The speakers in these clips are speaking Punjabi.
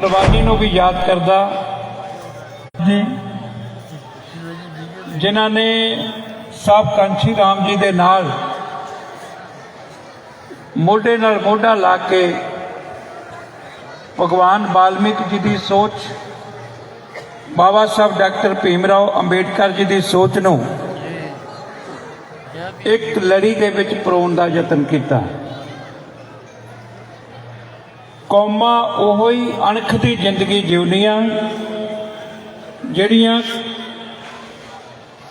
ਕੁਰਬਾਨੀ ਨੂੰ ਵੀ ਯਾਦ ਕਰਦਾ। ਜੀ। ਜਿਨ੍ਹਾਂ ਨੇ ਸਾਬ ਕਾਂਛੀ ਰਾਮ ਜੀ ਦੇ ਨਾਲ ਮੋਢੇ ਨਾਲ ਮੋਢਾ ਲਾ ਕੇ ਭਗਵਾਨ ਵਾਲਮੀਕ ਜੀ ਦੀ ਸੋਚ ਬਾਬਾ ਸਾਹਿਬ ਡਾਕਟਰ ਭੀਮਰਾਓ ਅੰਬੇਡਕਰ ਜੀ ਦੀ ਸੋਚ ਨੂੰ ਇੱਕ ਲੜੀ ਦੇ ਵਿੱਚ ਪਰੋਣ ਦਾ ਯਤਨ ਕੀਤਾ। ਕੌਮਾਂ ਉਹੋ ਹੀ ਅਣਖ ਦੀ ਜ਼ਿੰਦਗੀ ਜਿਉਂਦੀਆਂ ਜਿਹੜੀਆਂ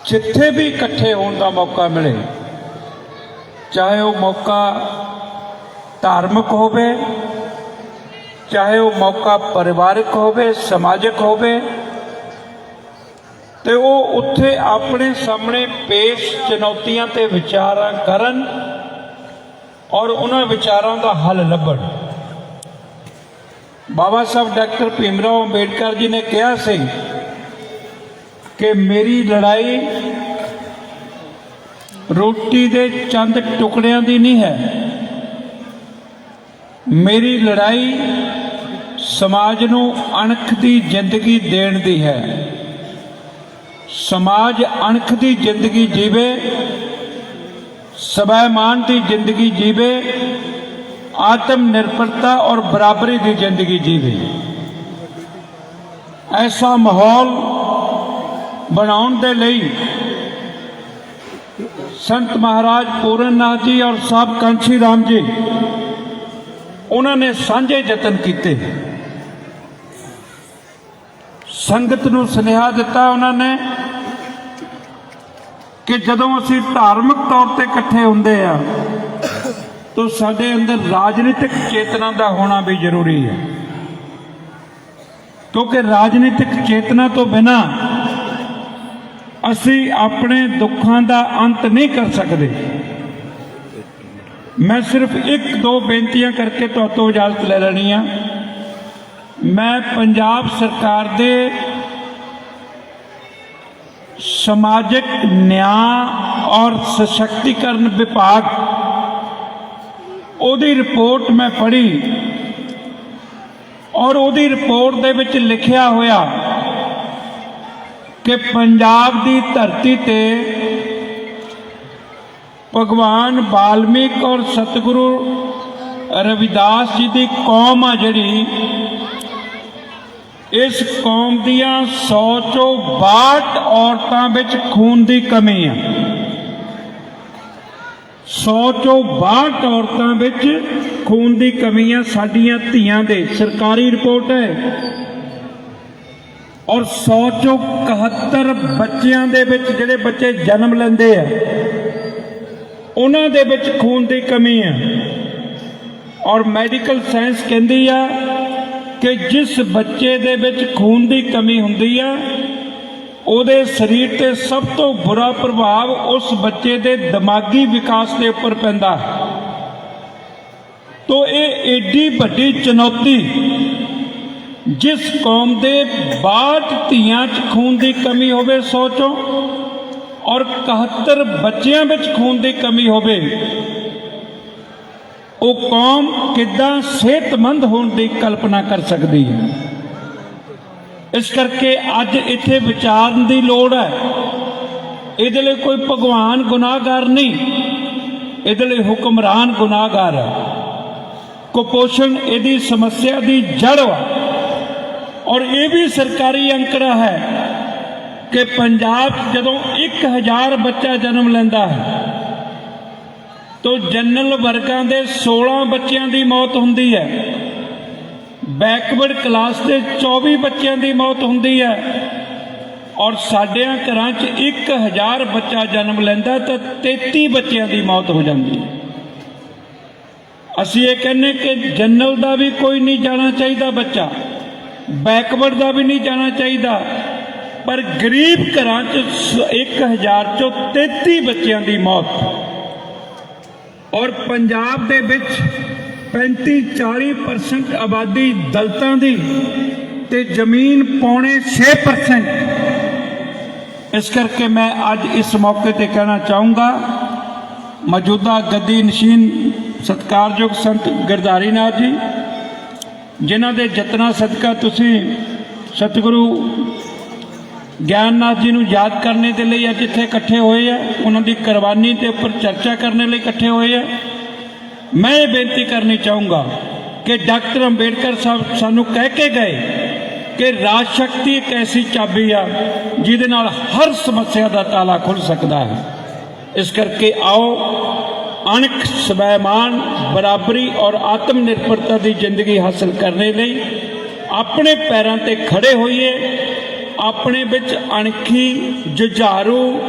ਜਿੱਥੇ ਵੀ ਇਕੱਠੇ ਹੋਣ ਦਾ ਮੌਕਾ ਮਿਲੇ, ਚਾਹੇ ਉਹ ਮੌਕਾ ਧਾਰਮਿਕ ਹੋਵੇ, ਚਾਹੇ ਉਹ ਮੌਕਾ ਪਰਿਵਾਰਕ ਹੋਵੇ, ਸਮਾਜਿਕ ਹੋਵੇ, ਤੇ ਉਹ ਉੱਥੇ ਆਪਣੇ ਸਾਹਮਣੇ ਪੇਸ਼ ਚੁਣੌਤੀਆਂ ਤੇ ਵਿਚਾਰਾਂ ਕਰਨ ਔਰ ਉਹਨਾਂ ਵਿਚਾਰਾਂ ਦਾ ਹੱਲ ਲੱਭਣ। ਬਾਬਾ ਸਾਹਿਬ ਡਾਕਟਰ ਭੀਮਰਾਓ ਅੰਬੇਡਕਰ ਜੀ ਨੇ ਕਿਹਾ ਸੀ ਕਿ ਮੇਰੀ ਲੜਾਈ ਰੋਟੀ ਦੇ ਚੰਦ ਟੁਕੜਿਆਂ ਦੀ ਨਹੀਂ ਹੈ। ਮੇਰੀ ਲੜਾਈ ਸਮਾਜ ਨੂੰ ਅਣਖ ਦੀ ਜ਼ਿੰਦਗੀ ਦੇਣ ਦੀ ਹੈ। ਸਮਾਜ ਅਣਖ ਦੀ ਜ਼ਿੰਦਗੀ ਜੀਵੇ ਸਵੈਮਾਨ ਦੀ ਜ਼ਿੰਦਗੀ ਜੀਵੇ ਆਤਮ ਨਿਰਭਰਤਾ ਔਰ ਬਰਾਬਰੀ ਦੀ ਜ਼ਿੰਦਗੀ ਜੀਵੇ। ਐਸਾ ਮਾਹੌਲ ਬਣਾਉਣ ਦੇ ਲਈ ਸੰਤ ਮਹਾਰਾਜ ਪੂਰਨਨਾਥ ਜੀ ਔਰ ਸਾਹਿਬ ਕਾਂਛੀ ਰਾਮ ਜੀ, ਉਹਨਾਂ ਨੇ ਸਾਂਝੇ ਯਤਨ ਕੀਤੇ। ਸੰਗਤ ਨੂੰ ਸੁਨੇਹਾ ਦਿੱਤਾ ਉਹਨਾਂ ਨੇ ਕਿ ਜਦੋਂ ਅਸੀਂ ਧਾਰਮਿਕ ਤੌਰ ਤੇ ਇਕੱਠੇ ਹੁੰਦੇ ਆ ਤਾਂ ਸਾਡੇ ਅੰਦਰ ਰਾਜਨੀਤਿਕ ਚੇਤਨਾ ਦਾ ਹੋਣਾ ਵੀ ਜ਼ਰੂਰੀ ਹੈ। ਕਿਉਂਕਿ ਰਾਜਨੀਤਿਕ ਚੇਤਨਾ ਤੋਂ ਬਿਨਾ ਅਸੀਂ ਆਪਣੇ ਦੁੱਖਾਂ ਦਾ ਅੰਤ ਨਹੀਂ ਕਰ ਸਕਦੇ। ਮੈਂ ਸਿਰਫ ਇੱਕ ਦੋ ਬੇਨਤੀਆਂ ਕਰਕੇ ਤੁਹਾਤੋਂ ਇਜਾਜ਼ਤ ਲੈ ਲੈਣੀ ਆ। ਮੈਂ ਪੰਜਾਬ ਸਰਕਾਰ ਦੇ ਸਮਾਜਿਕ, ਨਿਆਂ ਔਰ ਸਸ਼ਕਤੀਕਰਨ ਵਿਭਾਗ ਉਹਦੀ ਰਿਪੋਰਟ ਮੈਂ ਪੜ੍ਹੀ ਔਰ ਉਹਦੀ ਰਿਪੋਰਟ ਦੇ ਵਿੱਚ ਲਿਖਿਆ ਹੋਇਆ ਕਿ ਪੰਜਾਬ ਦੀ ਧਰਤੀ ਤੇ ਭਗਵਾਨ ਵਾਲਮੀਕ ਔਰ ਸਤਿਗੁਰੂ ਰਵਿਦਾਸ ਜੀ ਦੀ ਕੌਮ ਆ ਜਿਹੜੀ, ਇਸ ਕੌਮ ਦੀਆਂ 100 ਚੋਂ 62 ਔਰਤਾਂ ਵਿੱਚ ਖੂਨ ਦੀ ਕਮੀ ਆ। 100 ਚੋਂ 62 ਔਰਤਾਂ ਵਿੱਚ ਖੂਨ ਦੀ ਕਮੀ ਆ ਸਾਡੀਆਂ ਧੀਆਂ ਦੇ, ਸਰਕਾਰੀ ਰਿਪੋਰਟ ਹੈ। ਔਰ 100 ਚੋਂ 71 ਬੱਚਿਆਂ ਦੇ ਵਿੱਚ ਜਿਹੜੇ ਬੱਚੇ ਜਨਮ ਲੈਂਦੇ ਆ, ਉਹਨਾਂ ਦੇ ਵਿੱਚ ਖੂਨ ਦੀ ਕਮੀ ਆ। ਔਰ ਮੈਡੀਕਲ ਸਾਇੰਸ ਕਹਿੰਦੀ ਆ ਕਿ ਜਿਸ ਬੱਚੇ ਦੇ ਵਿੱਚ ਖੂਨ ਦੀ ਕਮੀ ਹੁੰਦੀ ਆ ਉਹਦੇ ਸਰੀਰ ਤੇ ਸਭ ਤੋਂ ਬੁਰਾ ਪ੍ਰਭਾਵ ਉਸ ਬੱਚੇ ਦੇ ਦਿਮਾਗੀ ਵਿਕਾਸ ਦੇ ਉੱਪਰ ਪੈਂਦਾ ਤੋ ਇਹ ਏਡੀ ਵੱਡੀ ਚੁਣੌਤੀ ਜਿਸ ਕੌਮ ਦੇ 62 ਧੀਆਂ 'ਚ ਖੂਨ ਦੀ ਕਮੀ ਹੋਵੇ ਸੋਚੋ ਔਰ 71 ਬੱਚਿਆਂ ਵਿੱਚ ਖੂਨ ਦੀ ਕਮੀ ਹੋਵੇ, ਉਹ ਕੌਮ ਕਿੱਦਾਂ ਸਿਹਤਮੰਦ ਹੋਣ ਦੀ ਕਲਪਨਾ ਕਰ ਸਕਦੀ ਹੈ। ਇਸ ਕਰਕੇ ਅੱਜ ਇੱਥੇ ਵਿਚਾਰਨ ਦੀ ਲੋੜ ਹੈ। ਇਹਦੇ ਲਈ ਕੋਈ ਭਗਵਾਨ ਗੁਨਾਹਗਾਰ ਨਹੀਂ। ਇਹਦੇ ਲਈ ਹੁਕਮਰਾਨ ਗੁਨਾਹਗਾਰ ਹੈ। ਕੁਪੋਸ਼ਣ ਇਹਦੀ ਸਮੱਸਿਆ ਦੀ ਜੜ ਹੈ ਔਰ ਇਹ ਵੀ ਸਰਕਾਰੀ ਅੰਕੜਾ ਹੈ ਕਿ ਪੰਜਾਬ 'ਚ ਜਦੋਂ 1000 ਬੱਚਾ ਜਨਮ ਲੈਂਦਾ ਹੈ, ਤੋ ਜਨਰਲ ਵਰਗਾਂ ਦੇ 16 ਬੱਚਿਆਂ ਦੀ ਮੌਤ ਹੁੰਦੀ ਹੈ। ਬੈਕਵਰਡ ਕਲਾਸ ਦੇ 24 ਬੱਚਿਆਂ ਦੀ ਮੌਤ ਹੁੰਦੀ ਹੈ ਔਰ ਸਾਡਿਆਂ ਘਰਾਂ 'ਚ 1000 ਬੱਚਾ ਜਨਮ ਲੈਂਦਾ ਤਾਂ 33 ਬੱਚਿਆਂ ਦੀ ਮੌਤ ਹੋ ਜਾਂਦੀ ਹੈ। ਅਸੀਂ ਇਹ ਕਹਿੰਨੇ ਕਿ ਜਨਰਲ ਦਾ ਵੀ ਕੋਈ ਨਹੀਂ ਜਾਣਾ ਚਾਹੀਦਾ ਬੱਚਾ, ਬੈਕਵਰਡ ਦਾ ਵੀ ਨਹੀਂ ਜਾਣਾ ਚਾਹੀਦਾ, ਪਰ ਗਰੀਬ ਘਰਾਂ 'ਚ 1000 ਚੋਂ 33 ਬੱਚਿਆਂ ਦੀ ਮੌਤ ਔਰ ਪੰਜਾਬ ਦੇ ਵਿੱਚ 35-40% ਆਬਾਦੀ ਦਲਤਾਂ ਦੀ ਤੇ ਜ਼ਮੀਨ ਪੌਣੇ 6% ਇਸ ਕਰਕੇ ਮੈਂ ਅੱਜ ਇਸ ਮੌਕੇ ਤੇ ਕਹਿਣਾ ਚਾਹੂੰਗਾ, ਮੌਜੂਦਾ ਗੱਦੀ ਨਸ਼ੀਨ ਸਤਕਾਰਯੋਗ ਸੰਤ ਗਿਰਧਾਰੀ ਨਾਥ ਜੀ, ਜਿਨ੍ਹਾਂ ਦੇ ਯਤਨਾਂ ਸਦਕਾ ਤੁਸੀਂ ਸਤਿਗੁਰੂ ਗਿਆਨਨਾਥ ਜੀ ਨੂੰ ਯਾਦ ਕਰਨੇ ਦੇ ਲਈ ਅੱਜ ਇੱਥੇ ਇਕੱਠੇ ਹੋਏ ਆ, ਉਹਨਾਂ ਦੀ ਕੁਰਬਾਨੀ ਦੇ ਉੱਪਰ ਚਰਚਾ ਕਰਨ ਲਈ ਇਕੱਠੇ ਹੋਏ ਆ। ਮੈਂ ਇਹ ਬੇਨਤੀ ਕਰਨੀ ਚਾਹੂੰਗਾ ਕਿ ਡਾਕਟਰ ਅੰਬੇਡਕਰ ਸਾਹਿਬ ਸਾਨੂੰ ਕਹਿ ਕੇ ਗਏ ਕਿ ਰਾਜ ਸ਼ਕਤੀ ਇੱਕ ਐਸੀ ਚਾਬੀ ਆ, ਜਿਹਦੇ ਨਾਲ ਹਰ ਸਮੱਸਿਆ ਦਾ ਤਾਲਾ ਖੁੱਲ ਸਕਦਾ ਹੈ। ਇਸ ਕਰਕੇ ਆਓ, ਅਣਖ ਸਵੈਮਾਨ, ਬਰਾਬਰੀ ਔਰ ਆਤਮ ਨਿਰਭਰਤਾ ਦੀ ਜ਼ਿੰਦਗੀ ਹਾਸਲ ਕਰਨ ਲਈ ਆਪਣੇ ਪੈਰਾਂ ਤੇ ਖੜੇ ਹੋਈਏ, ਆਪਣੇ ਵਿੱਚ ਅਣਖੀ, ਜੁਝਾਰੂ,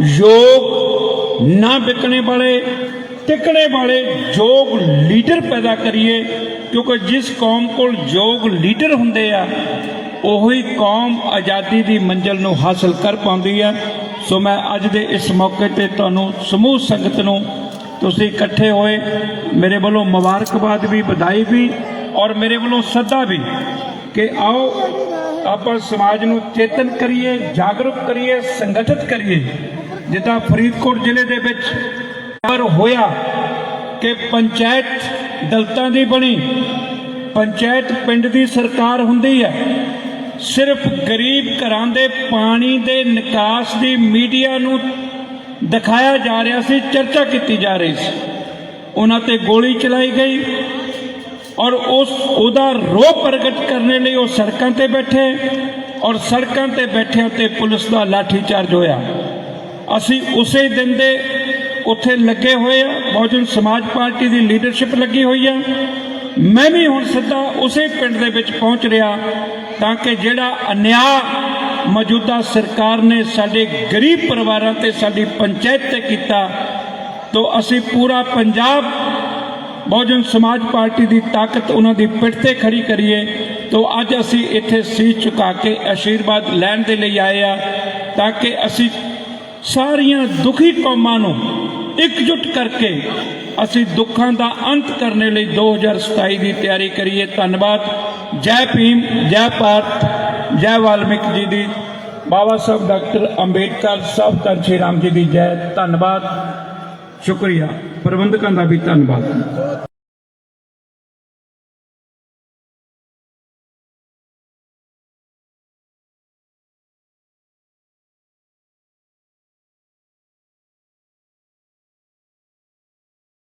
ਯੋਗ ਨਾ ਵਿਕਣੇ ਵਾਲੇ ਟਿਕਣੇ ਵਾਲੇ ਯੋਗ ਲੀਡਰ ਪੈਦਾ ਕਰੀਏ, ਕਿਉਂਕਿ ਜਿਸ ਕੌਮ ਕੋਲ ਯੋਗ ਲੀਡਰ ਹੁੰਦੇ ਆ, ਉਹੀ ਕੌਮ ਆਜ਼ਾਦੀ ਦੀ ਮੰਜ਼ਲ ਨੂੰ ਹਾਸਲ ਕਰ ਪਾਉਂਦੀ ਹੈ ਸੋ ਮੈਂ ਅੱਜ ਦੇ ਇਸ ਮੌਕੇ ਤੇ ਤੁਹਾਨੂੰ ਸਮੂਹ ਸੰਗਤ ਨੂੰ, ਤੁਸੀਂ ਇਕੱਠੇ ਹੋਏ, ਮੇਰੇ ਵੱਲੋਂ ਮੁਬਾਰਕਬਾਦ ਵੀ, ਵਧਾਈ ਵੀ, ਔਰ ਮੇਰੇ ਵੱਲੋਂ ਸੱਦਾ ਵੀ ਕਿ ਆਓ, ਆਪਾਂ ਸਮਾਜ ਨੂੰ ਚੇਤਨ ਕਰੀਏ, ਜਾਗਰੂਕ ਕਰੀਏ, ਸੰਗਠਿਤ ਕਰੀਏ। ਜਿੱਦਾਂ ਫਰੀਦਕੋਟ ਜ਼ਿਲ੍ਹੇ ਦੇ ਵਿੱਚ ਪਰ ਹੋਇਆ ਕਿ ਪੰਚਾਇਤ ਦਲਤਾਂ ਦੀ ਬਣੀ, ਪੰਚਾਇਤ ਪਿੰਡ ਦੀ ਸਰਕਾਰ ਹੁੰਦੀ ਹੈ। ਸਿਰਫ ਗਰੀਬ ਘਰਾਂ ਦੇ ਪਾਣੀ ਦੇ ਨਿਕਾਸ ਦੀ ਮੀਡੀਆ ਨੂੰ ਦਿਖਾਇਆ ਜਾ ਰਿਹਾ ਸੀ, ਚਰਚਾ ਕੀਤੀ ਜਾ ਰਹੀ ਸੀ। ਉਹਨਾਂ ਤੇ ਗੋਲੀ ਚਲਾਈ ਗਈ ਔਰ ਉਸ, ਉਹਦਾ ਰੋਹ ਪ੍ਰਗਟ ਕਰਨ ਲਈ ਉਹ ਸੜਕਾਂ ਤੇ ਬੈਠੇ ਔਰ ਸੜਕਾਂ ਤੇ ਬੈਠਿਆਂ ਤੇ ਪੁਲਿਸ ਦਾ ਲਾਠੀਚਾਰਜ ਹੋਇਆ। ਅਸੀਂ ਉਸੇ ਦਿਨ ਦੇ ਉੱਥੇ ਲੱਗੇ ਹੋਏ ਆ, ਬਹੁਜਨ ਸਮਾਜ ਪਾਰਟੀ ਦੀ ਲੀਡਰਸ਼ਿਪ ਲੱਗੀ ਹੋਈ ਆ। ਮੈਂ ਵੀ ਹੁਣ ਸਿੱਧਾ ਉਸੇ ਪਿੰਡ ਦੇ ਵਿੱਚ ਪਹੁੰਚ ਰਿਹਾ ਤਾਂ ਕਿ ਜਿਹੜਾ ਅਨਿਆ ਮੌਜੂਦਾ ਸਰਕਾਰ ਨੇ ਸਾਡੇ ਗਰੀਬ ਪਰਿਵਾਰਾਂ ਤੇ ਸਾਡੀ ਪੰਚਾਇਤ ਤੇ ਕੀਤਾ, ਤੋਂ ਅਸੀਂ ਪੂਰਾ ਪੰਜਾਬ ਬਹੁਜਨ ਸਮਾਜ ਪਾਰਟੀ ਦੀ ਤਾਕਤ ਉਹਨਾਂ ਦੀ ਪਿੱਠ ਤੇ ਖੜੀ ਕਰੀਏ, ਤੋਂ ਅੱਜ ਅਸੀਂ ਇੱਥੇ ਸੀਸ ਝੁਕਾ ਕੇ ਆਸ਼ੀਰਵਾਦ ਲੈਣ ਦੇ ਲਈ ਆਏ ਆ, ਤਾਂ ਕਿ ਅਸੀਂ ਸਾਰੀਆਂ ਦੁਖੀ ਕੌਮਾਂ ਨੂੰ ਇਕਜੁੱਟ ਕਰਕੇ ਅਸੀਂ ਦੁੱਖਾਂ ਦਾ ਅੰਤ ਕਰਨ ਲਈ 2027 ਦੀ ਤਿਆਰੀ ਕਰੀਏ। ਧੰਨਵਾਦ। ਜੈ ਭੀਮ, ਜੈ ਭਾਰਤ, ਜੈ ਵਾਲਮੀਕ ਜੀ ਦੀ। ਬਾਬਾ ਸਾਹਿਬ ਡਾਕਟਰ ਅੰਬੇਡਕਰ ਸਾਹਿਬ, ਧੰਨ ਸ਼੍ਰੀ ਰਾਮ ਜੀ ਦੀ ਜੈ। ਧੰਨਵਾਦ। ਸ਼ੁਕਰੀਆ। ਪ੍ਰਬੰਧਕਾਂ ਦਾ ਵੀ ਧੰਨਵਾਦ।